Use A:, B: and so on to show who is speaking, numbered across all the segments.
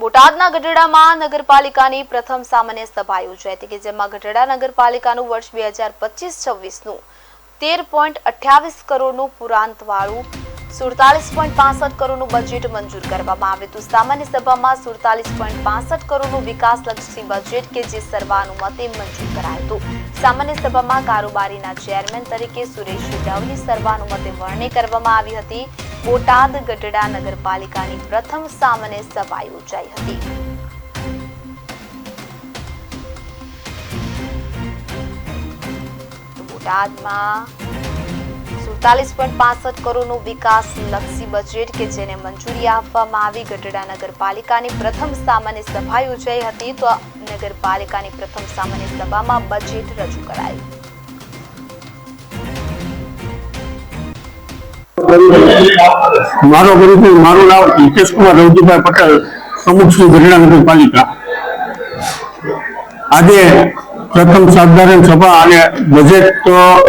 A: બોટાદના ગઢડામાં નગરપાલિકાની પ્રથમ સામાન્ય સભા યોજાઈ હતી કે જેમાં ગઢડા નગરપાલિકાનું વર્ષ બે હજાર પચીસ છવ્વીસનું તેર પોઈન્ટ અઠ્યાવીસ કરોડનું પુરાંતવાળું, સુડતાલીસ પોઈન્ટ પાસઠ કરોડનું બજેટ મંજૂર કરવામાં આવ્યું હતું. સામાન્ય સભામાં સુડતાલીસ પોઈન્ટ પાસઠ કરોડનું વિકાસલક્ષી બજેટ કે જે સર્વાનુમતે મંજૂર કરાયું હતું. સામાન્ય સભામાં કારોબારીના ચેરમેન તરીકે સુરેશ યાદવની સર્વાનુમતે વરણી કરવામાં આવી હતી. બોટાદ ગઢડા નગરપાલિકાની પ્રથમ સામાન્ય સભા યોજાઈ હતી. બોટાદમાં સુડતાલીસ પોઈન્ટ પાસઠ વિકાસ લક્ષી બજેટ કે જેને મંજૂરી આપવામાં આવી ગઢડા નગરપાલિકાની પ્રથમ સામાન્ય સભા યોજાઈ હતી તો નગરપાલિકાની પ્રથમ સામાન્ય સભામાં બજેટ રજૂ કરાયું.
B: મારો પરિચય મારું નામ હિતેશ કુમાર રવજીભાઈ પટેલ, પ્રમુખ શ્રી ગઢડા નગરપાલિકા આજે પ્રથમ સાધારણ સભા અને બજેટ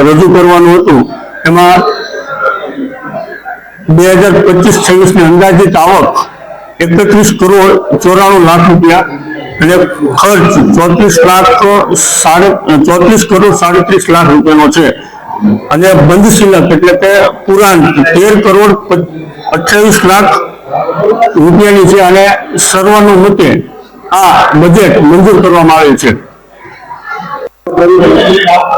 B: રજૂ કરવાનું હતું. એમાં બે હજાર પચીસ છવ્વીસની અંદાજિત આવક એકત્રીસ કરોડ ચોરાણું લાખ રૂપિયા અને ખર્ચ ચોત્રીસ લાખ ચોત્રીસ કરોડ સાડત્રીસ લાખ રૂપિયાનો છે. અને બંધ એટલે કે પુરાણ, તેર કરોડ અઠ્યાવીસ લાખ રૂપિયાની છે અને સર્વાનુમતે આ બજેટ મંજૂર કરવામાં આવે છે.